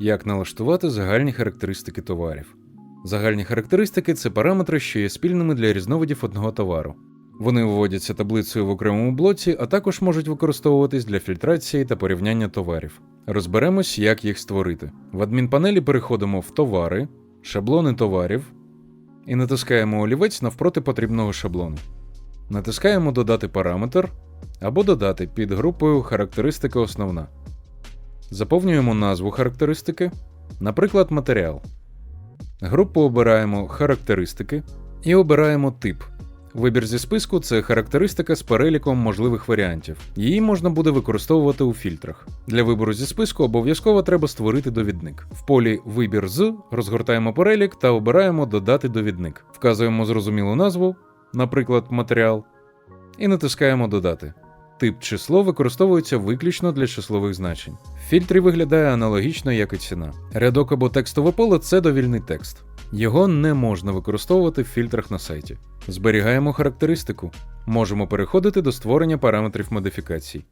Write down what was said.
Як налаштувати загальні характеристики товарів. Загальні характеристики це параметри, що є спільними для різновидів одного товару. Вони виводяться таблицею в окремому блоці, а також можуть використовуватись для фільтрації та порівняння товарів. Розберемось, як їх створити. В адмінпанелі переходимо в товари, шаблони товарів і натискаємо олівець навпроти потрібного шаблону. Натискаємо Додати параметр або додати під групою Характеристика основна. Заповнюємо назву характеристики, наприклад, матеріал. Групу обираємо Характеристики і обираємо тип. Вибір зі списку це характеристика з переліком можливих варіантів. Її можна буде використовувати у фільтрах. Для вибору зі списку обов'язково треба створити довідник. В полі Вибір з розгортаємо перелік та обираємо Додати довідник. Вказуємо зрозумілу назву, наприклад, матеріал, і натискаємо Додати. Тип число використовується виключно для числових значень. В фільтрі виглядає аналогічно, як і ціна. Рядок або текстове поле це довільний текст. Його не можна використовувати в фільтрах на сайті. Зберігаємо характеристику. Можемо переходити до створення параметрів модифікацій.